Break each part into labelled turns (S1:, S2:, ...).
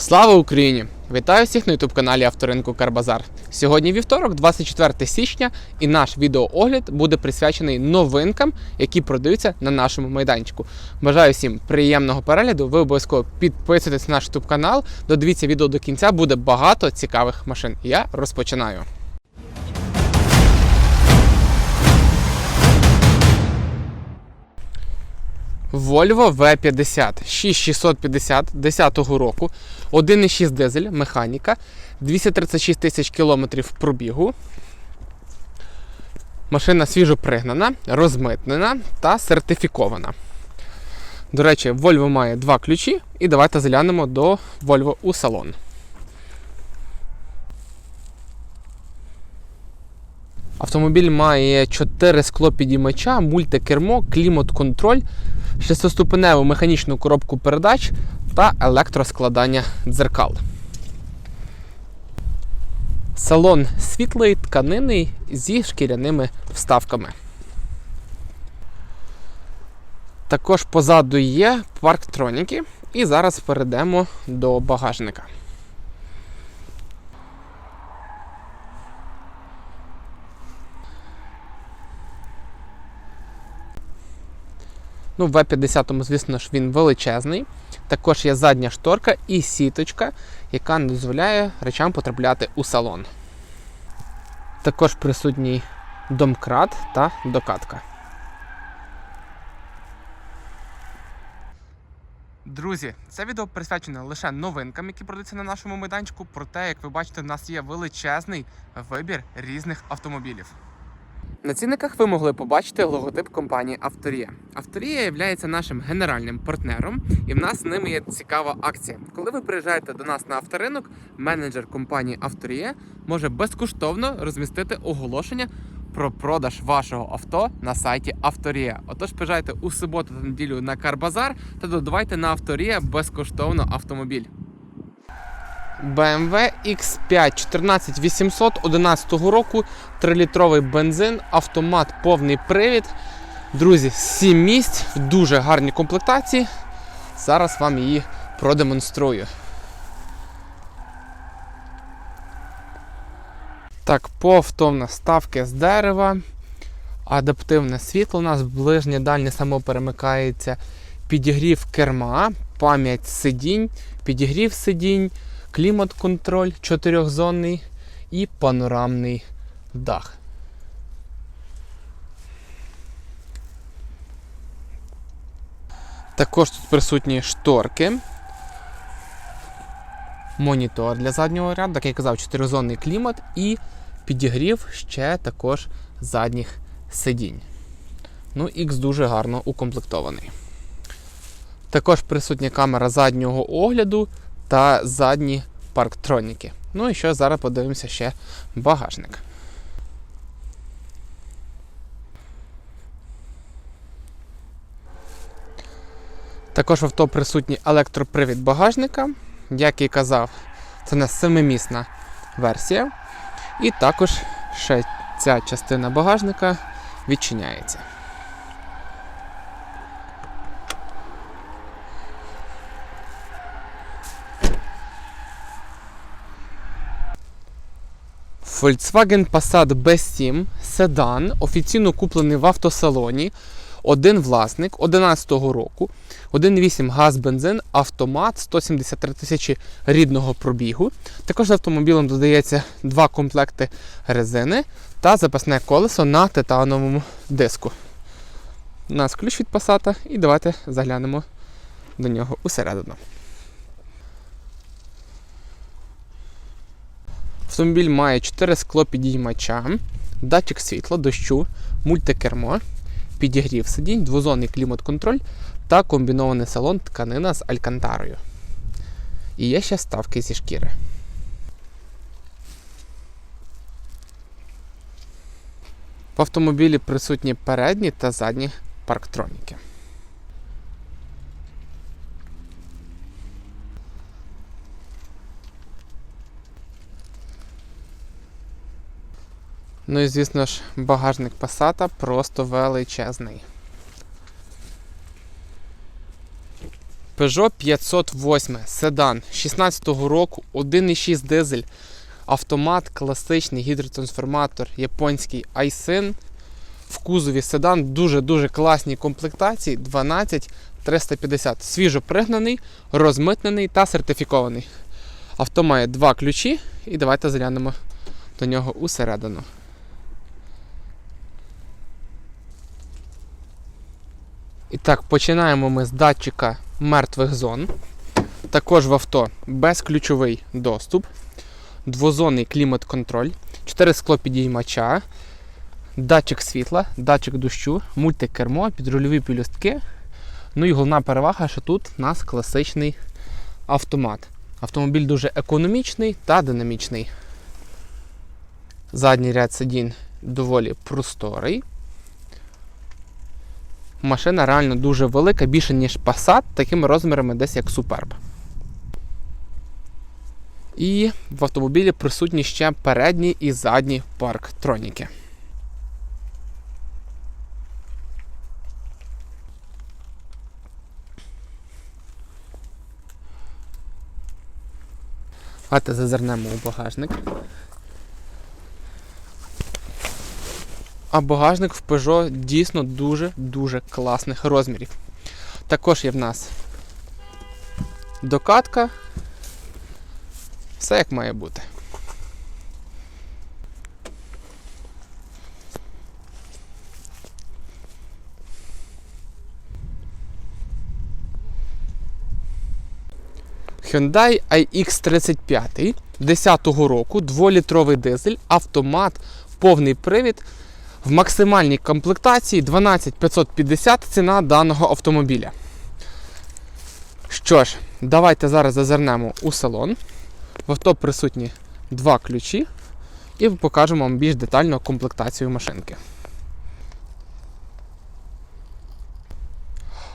S1: Слава Україні! Вітаю всіх на ютуб-каналі Авторинку Карбазар. Сьогодні вівторок, 24 січня, і наш відеоогляд буде присвячений новинкам, які продаються на нашому майданчику. Бажаю всім приємного перегляду. Ви обов'язково підписуйтесь на наш ютуб канал. Додивіться відео до кінця, буде багато цікавих машин. Я розпочинаю. Volvo V50 6650 10 року, 1,6 дизель, механіка, 236 тисяч кілометрів пробігу. Машина свіжо пригнана, розмитнена та сертифікована. До речі, Volvo має два ключі, і давайте заглянемо до Volvo у салон. Автомобіль має 4 склопідіймача, мультикермо, клімат-контроль, шестиступеневу механічну коробку передач та електроскладання дзеркал. Салон світлий, тканини зі шкіряними вставками. Також позаду є парктроніки. І зараз перейдемо до багажника. Ну, в В50, звісно ж, він величезний. Також є задня шторка і сіточка, яка не дозволяє речам потрапляти у салон. Також присутній домкрат та докатка. Друзі, це відео присвячене лише новинкам, які продаються на нашому майданчику. Проте, як ви бачите, в нас є величезний вибір різних автомобілів. На цінниках ви могли побачити логотип компанії Авторія. Авторія є нашим генеральним партнером, і в нас з ними є цікава акція. Коли ви приїжджаєте до нас на авторинок, менеджер компанії Авторія може безкоштовно розмістити оголошення про продаж вашого авто на сайті Авторія. Отож, приїжджайте у суботу та неділю на Карбазар та додавайте на Авторія безкоштовно автомобіль. BMW X5 14800 11 року, 3-літровий бензин, автомат, повний привід. Друзі, 7 місць в дуже гарній комплектації. Зараз вам її продемонструю. Так, повтовна ставки з дерева, адаптивне світло у нас, ближнє дальнє само перемикається, підігрів керма, пам'ять сидінь, підігрів сидінь клімат-контроль чотирьохзонний і панорамний дах. Також тут присутні шторки, монітор для заднього ряду, як я казав, чотиризонний клімат і підігрів ще також задніх сидінь. Ну, X дуже гарно укомплектований. Також присутня камера заднього огляду та задні парктроніки. Ну і що зараз подивимося ще багажник. Також в авто присутній електропривід багажника. Як і казав, це не семимісна версія. І також ще ця частина багажника відчиняється. Volkswagen Passat B7 седан, офіційно куплений в автосалоні. Один власник 11 року, 1,8 газ бензин, автомат, 173 тисячі рідного пробігу. Також автомобілем додається два комплекти резини та запасне колесо на титановому диску. У нас ключ від Passat і давайте заглянемо до нього усередину. Автомобіль має 4 склопідіймача, датчик світла, дощу, мультикермо, підігрів сидінь, двозонний клімат-контроль та комбінований салон тканина з алькантарою. І є ще ставки зі шкіри. В автомобілі присутні передні та задні парктроніки. Ну і звісно ж, багажник Passat просто величезний. Peugeot 508 седан 16-го року, 1,6 дизель, автомат, класичний гідротрансформатор, японський Aisin. В кузові седан дуже-дуже класній комплектації 12350. Свіжо пригнаний, розмитнений та сертифікований. Авто має два ключі, і давайте заглянемо до нього усередину. І так, починаємо ми з датчика мертвих зон. Також в авто безключовий доступ, двозонний клімат-контроль, 4 склопідіймача, датчик світла, датчик дощу, мультикермо, підрульові пелюстки. Ну і головна перевага, що тут у нас класичний автомат. Автомобіль дуже економічний та динамічний. Задній ряд сидінь доволі просторий. Машина реально дуже велика, більше ніж Passat, такими розмірами десь як Superb. І в автомобілі присутні ще передні і задні парктроніки. Давайте зазирнемо у багажник. А багажник в Peugeot дійсно дуже-дуже класних розмірів. Також є в нас докатка. Все як має бути. Hyundai iX35 10-го року, 2-літровий дизель, автомат, повний привід в максимальній комплектації 12550 ціна даного автомобіля. Що ж, давайте зараз зазирнемо у салон. В авто присутні два ключі і покажемо вам більш детально комплектацію машинки.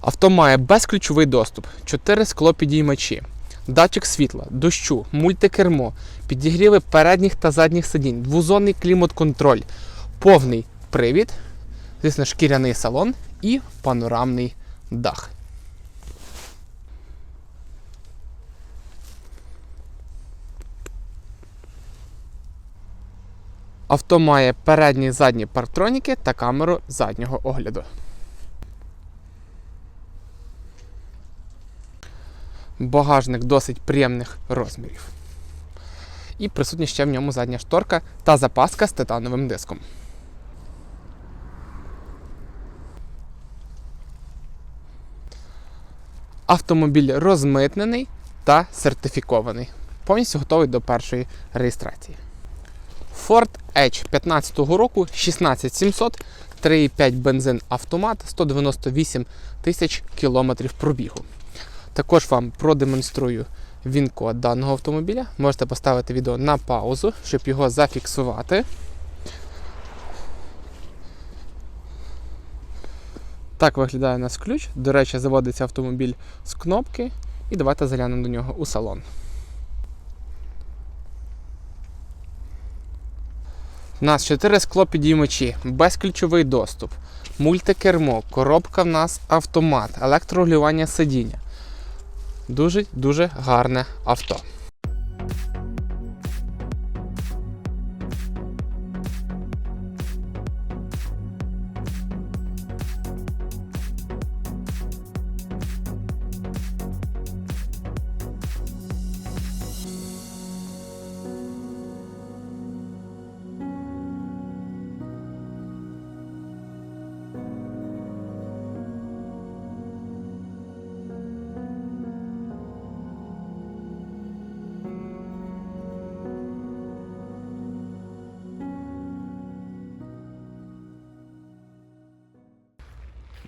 S1: Авто має безключовий доступ, 4 склопідіймачі, датчик світла, дощу, мультикермо, підігріви передніх та задніх сидінь, двозонний клімат-контроль, повний привід, звісно, шкіряний салон і панорамний дах. Авто має передні і задні парктроніки та камеру заднього огляду. Багажник досить приємних розмірів. І присутня ще в ньому задня шторка та запаска з титановим диском. Автомобіль розмитнений та сертифікований. Повністю готовий до першої реєстрації. Ford Edge 15 року 16700, 3,5 бензин автомат, 198 тисяч кілометрів пробігу. Також вам продемонструю він-код даного автомобіля. Можете поставити відео на паузу, щоб його зафіксувати. Так виглядає у нас ключ. До речі, заводиться автомобіль з кнопки. І давайте заглянемо до нього у салон. У нас 4 склопідіймачі, безключовий доступ, мультикермо, коробка в нас автомат, електрорегулювання сидіння. Дуже-дуже гарне авто.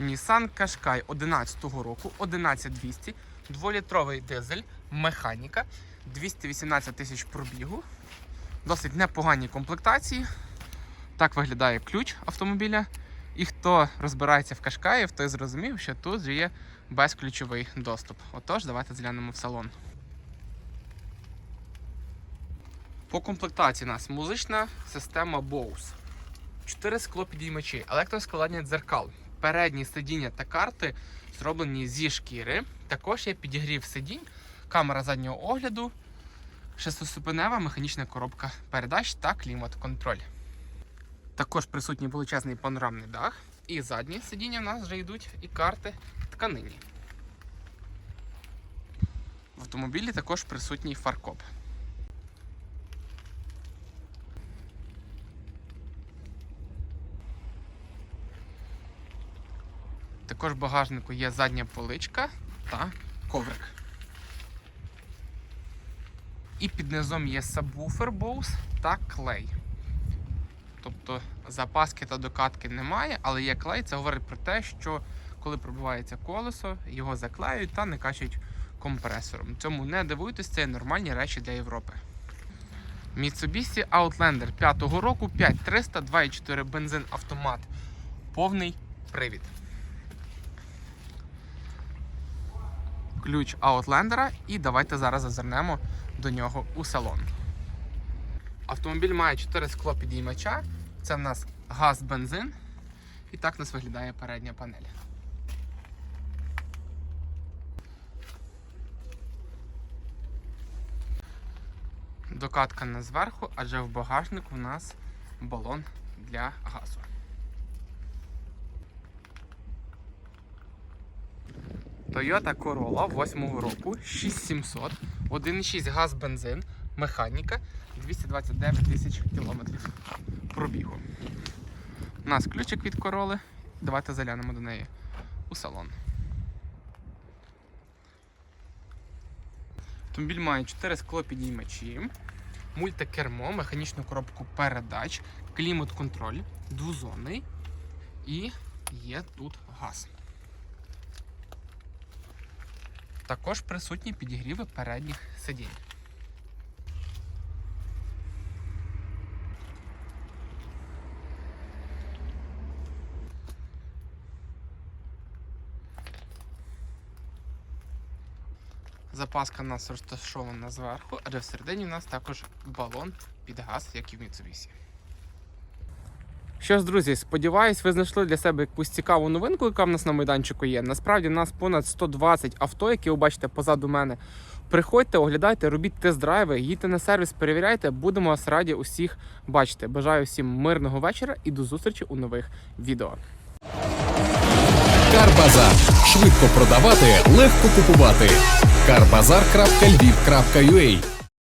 S1: Nissan Qashqai 11 року, 11200, 2-літровий дизель, механіка, 218 тисяч пробігу. Досить непогані комплектації. Так виглядає ключ автомобіля. І хто розбирається в Qashqai, той зрозумів, що тут є безключовий доступ. Отож, давайте зглянемо в салон. По комплектації у нас музична система Bose. 4 склопідіймачі, електроскладання дзеркал, передні сидіння та карти зроблені зі шкіри. Також є підігрів сидінь, камера заднього огляду, шестиступенева механічна коробка передач та клімат-контроль. Також присутній величезний панорамний дах. І задні сидіння в нас вже йдуть і карти тканині. В автомобілі також присутній фаркоп. Також в багажнику є задня поличка та коврик. І під низом є сабвуфер Bose та клей. Тобто запаски та докатки немає, але є клей. Це говорить про те, що коли пробивається колесо, його заклеюють та не качають компресором. Цьому не дивуйтесь, це нормальні речі для Європи. Mitsubishi Outlander 5-го року 5300 2.4 бензин автомат. Повний привід. Ключ Outlander і давайте зараз зазирнемо до нього у салон. Автомобіль має 4 склопідіймача. Це в нас газ, бензин. І так у нас виглядає передня панель. Докатка не зверху, адже в багажнику у нас балон для газу. Toyota Corolla 8 року 6700, 1,6 газ бензин, механіка 229 тисяч кілометрів пробігу. У нас ключик від короли. Давайте заглянемо до неї у салон. Автомобіль має 4 склопідіймачі, мультикермо, механічну коробку передач, клімат-контроль, двозонний і є тут газ. Також присутні підігріви передніх сидінь. Запаска у нас розташована зверху, адже всередині у нас також балон під газ, як і в Mitsubishi. Що ж, друзі, сподіваюсь, ви знайшли для себе якусь цікаву новинку, яка в нас на майданчику є. Насправді в нас понад 120 авто, які ви бачите позаду мене. Приходьте, оглядайте, робіть тест-драйви, їдьте на сервіс, перевіряйте. Будемо вас раді усіх бачити. Бажаю всім мирного вечора і до зустрічі у нових відео.
S2: Карбазар. Швидко продавати, легко купувати. Карбазар.львів.ua